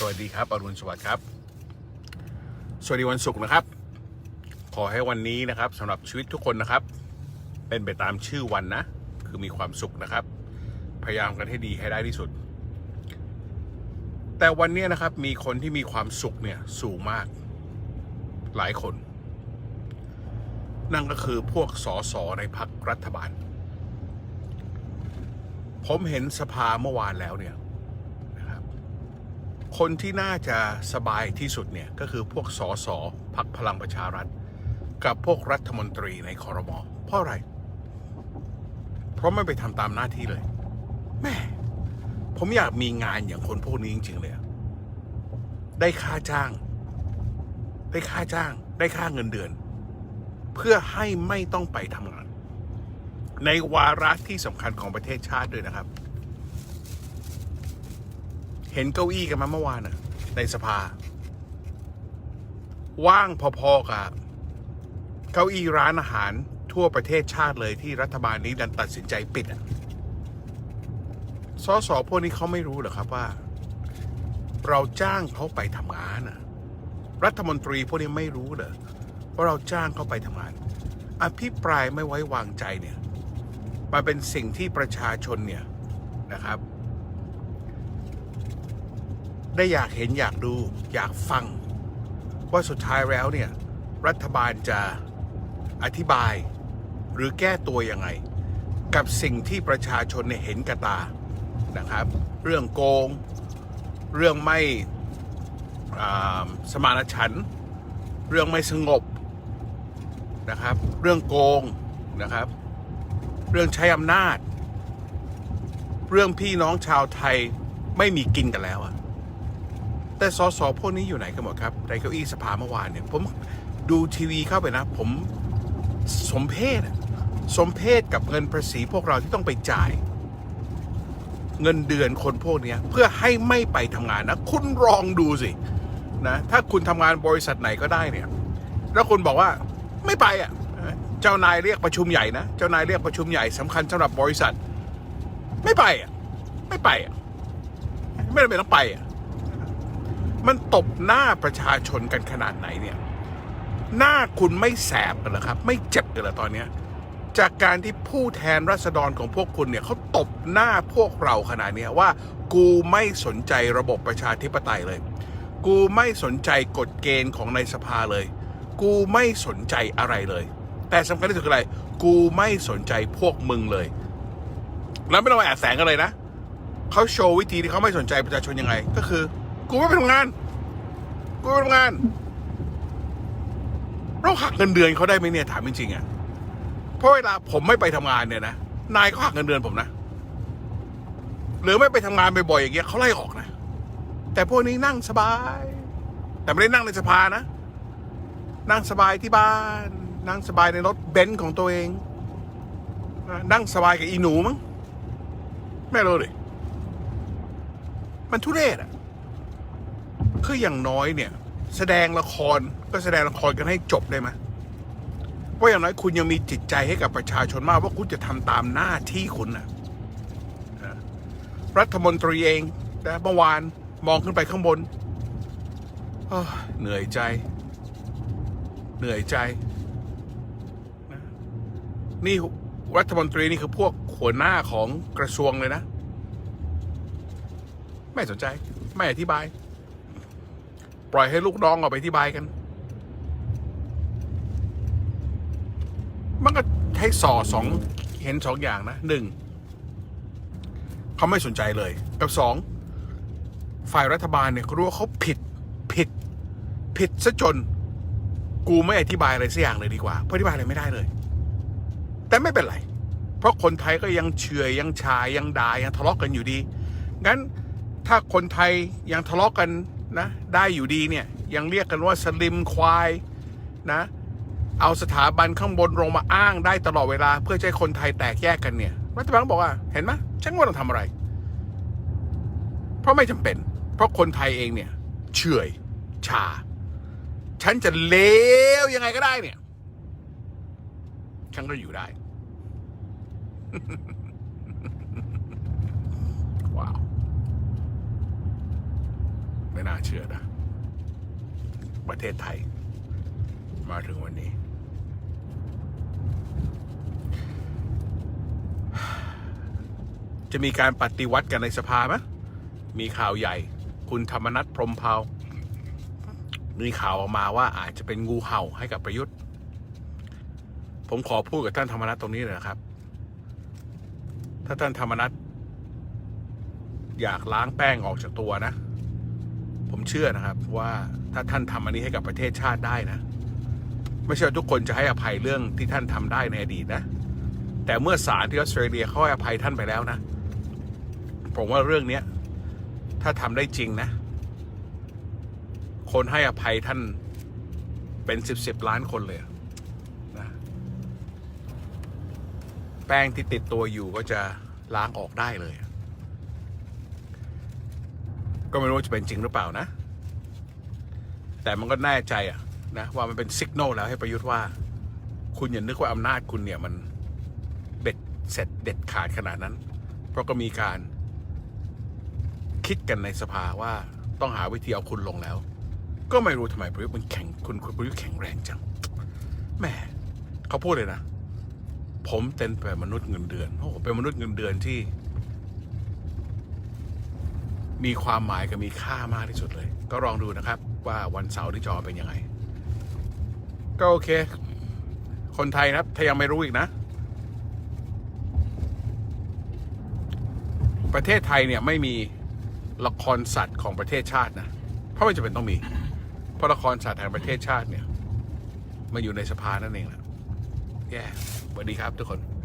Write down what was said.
สวัสดีครับอรุณสวัสดิ์ครับ สวัสดีวันศุกร์นะครับ ขอให้วันนี้นะครับสำหรับชีวิตทุกคนนะครับ เป็นไปตามชื่อวันนะ คือมีความสุขนะครับ พยายามกันให้ดีให้ได้ที่สุด แต่วันนี้นะครับมีคนที่มีความสุขเนี่ยสูงมาก หลายคน นั่นก็คือพวกสสในพักรัฐบาล ผมเห็นสภาเมื่อวานแล้วเนี่ย คนที่น่าจะสบายที่สุดเนี่ย ก็คือพวกสสพักพลังประชารัฐ กับพวกรัฐมนตรีในคอรมอเพราะอะไร เพราะไม่ไปทำตามหน้าที่เลยแม่ผมอยากมีงานอย่างคนพวกนี้จริงๆเลยได้ค่าจ้าง ได้ค่าจ้าง ได้ค่าเงินเดือน เพื่อให้ไม่ต้องไปทำงาน ในวาระที่สำคัญของประเทศชาติด้วยนะครับ เห็นเก้าอี้กันมาเมื่อวานน่ะในสภา ว่างพอๆกับเก้าอี้ร้านอาหารทั่วประเทศชาติเลยที่รัฐบาลนี้ดันตัดสินใจปิดอะสสพวกนี้เขาไม่รู้เหรอครับว่า เราจ้างเขาไปทำงานน่ะรัฐมนตรีพวกนี้ไม่รู้เหรอว่าเราจ้างเขาไปทำงาน อภิปรายไม่ไว้วางใจเนี่ยมันเป็นสิ่งที่ประชาชนเนี่ยนะครับ ได้อยากเห็นอยากดูอยากฟัง ว่าสุดท้ายแล้วเนี่ย รัฐบาลจะอธิบาย หรือแก้ตัวยังไง กับสิ่งที่ประชาชนเนี่ยเห็นกระตานะครับ เรื่องโกง เรื่องไม่สมานฉันท์เรื่องไม่สงบนะครับ เรื่องโกงนะครับ เรื่องใช้อำนาจ เรื่องพี่น้องชาวไทยไม่มีกินกันแล้วอะ แต่สสพวกนี้อยู่ไหนกันหมดครับในเก้าอี้สภาเมื่อวานเนี่ย ผมดูทีวีเข้าไปนะ ผมสมเพศสมเพศกับเงินภาษีพวกเราที่ต้องไปจ่าย เงินเดือนคนพวกนี้เพื่อให้ไม่ไปทำงานนะ คุณลองดูสินะถ้าคุณทำงานบริษัทไหนก็ได้เนี่ย แล้วคุณบอกว่าไม่ไปอะเจ้านายเรียกประชุมใหญ่นะ เจ้านายเรียกประชุมใหญ่สำคัญสำหรับบริษัท ไม่ไปอะไม่ไปอะไม่จำเป็นต้องไปอะ มันตบหน้าประชาชนกันขนาดไหนเนี่ย หน้าคุณไม่แสบกันเหรอครับ ไม่เจ็บกันเหรอตอนเนี้ยจากการที่ผู้แทนราษฎรของพวกคุณเนี่ยเขาตบหน้าพวกเราขนาดเนี้ยว่า กูไม่สนใจระบบประชาธิปไตยเลย กูไม่สนใจกฎเกณฑ์ของในสภาเลย กูไม่สนใจอะไรเลย แต่สำคัญที่สุดคืออะไร กูไม่สนใจพวกมึงเลย แล้วไม่ต้องมาแอบแสงกันเลยนะเขาโชว์วิธีที่เขาไม่สนใจประชาชนยังไงก็คือ กูไม่ไปทำงาน กูไม่ไปทำงาน เราหักเงินเดือนเขาได้ไหมเนี่ยถามจริงๆอะเพราะเวลาผมไม่ไปทำงานเนี่ยนะนายเขาหักเงินเดือนผมนะหรือไม่ไปทำงานบ่อยๆอย่างเงี้ยเขาไล่ออกนะแต่พวกนี้นั่งสบาย แต่ไม่ได้นั่งในสภานะ นั่งสบายที่บ้าน นั่งสบายในรถเบนซ์ของตัวเองนะนั่งสบายกับอีหนูมั้งไม่รู้เลยมันทุเรศอะ คืออย่างน้อยเนี่ย แสดงละครก็แสดงละครกันให้จบได้ไหมว่าอย่างน้อยคุณยังมีจิตใจให้กับประชาชนมากว่าคุณจะทำตามหน้าที่คุณนะนะรัฐมนตรีเองนะเมื่อวานมองขึ้นไปข้างบนเหนื่อยใจ เหนื่อยใจนะนี่รัฐมนตรีนี่คือพวกหัวหน้าของกระทรวงเลยนะ ไม่สนใจ ไม่อธิบาย ปล่อยให้ลูกน้องออกไปอธิบายกัน มันก็ให้สอสองเห็นสองอย่างนะหนึ่งเขาไม่สนใจเลย กับสองฝ่ายรัฐบาลเนี่ยเขารู้ว่าเขาผิดผิด ผิดซะจน กูไม่อธิบายอะไรสักอย่างเลยดีกว่าเพราะอธิบายอะไรไม่ได้เลย แต่ไม่เป็นไร เพราะคนไทยก็ยังเฉยยังชายยังด่ายังทะเลาะกันอยู่ดี งั้นถ้าคนไทยยังทะเลาะกัน นะได้อยู่ดีเนี่ยยังเรียกกันว่าสลิมควายนะเอาสถาบันข้างบนลงมาอ้างได้ตลอดเวลา เพื่อให้คนไทยแตกแยกกันเนี่ยรัฐบาลบอกว่าเห็นไหมฉันว่าต้องทำอะไร เพราะไม่จำเป็น เพราะคนไทยเองเนี่ยเฉื่อยชา ฉันจะเลวยังไงก็ได้เนี่ย ฉันก็อยู่ได้ ว้าว ไม่ น่าเชื่อนะ ประเทศไทย มาถึงวันนี้ จะมีการปฏิวัติกันในสภาไหมมีข่าวใหญ่ คุณธรรมนัฐพรมเผามีข่าวออกมาว่าอาจจะเป็นงูเห่าให้กับประยุทธ์ ผมขอพูดกับท่านธรรมนัฐตรงนี้เลยนะครับ ถ้าท่านธรรมนัฐอยากล้างแป้งออกจากตัวนะ ผมเชื่อนะครับว่าถ้าท่านทำอันนี้ให้กับประเทศชาติได้นะ ไม่ใช่ว่าทุกคนจะให้อภัยเรื่องที่ท่านทำได้ในอดีตนะ แต่เมื่อศาลที่ออสเตรเลียเขาให้อภัยท่านไปแล้วนะ ผมว่าเรื่องเนี้ยถ้าทำได้จริงนะ คนให้อภัยท่านเป็นสิบสิบล้านคนเลยนะแป้งที่ติดตัวอยู่ก็จะล้างออกได้เลย ก็ไม่รู้ว่าจะเป็นจริงหรือเปล่านะ แต่มันก็แน่ใจอะนะว่ามันเป็นสัญญาณแล้วให้ประยุทธ์ว่า คุณอย่านึกว่าอำนาจคุณเนี่ยมันเด็ดเสร็จเด็ดขาดขนาดนั้น เพราะก็มีการคิดกันในสภาว่าต้องหาวิธีเอาคุณลงแล้ว ก็ไม่รู้ทำไมประยุทธ์มันแข็งคุณคุณประยุทธ์แข็งแรงจังแม่เขาพูดเลยนะ ผมเป็นเป็นมนุษย์เงินเดือนโอ้เป็นมนุษย์เงินเดือนที่ มีความหมายกับมีค่ามากที่สุดเลย ก็ลองดูนะครับ ว่าวันเสาร์ที่จอเป็นยังไง ก็โอเค คนไทยนะครับ ถ้ายังไม่รู้อีกนะ ประเทศไทยเนี่ยไม่มีละครสัตว์ของประเทศชาตินะ เพราะไม่จำเป็นต้องมี เพราะละครสัตว์แห่งประเทศชาติเนี่ยมาอยู่ในสภานั่นเองแหละแย่สวัสดีครับทุกคน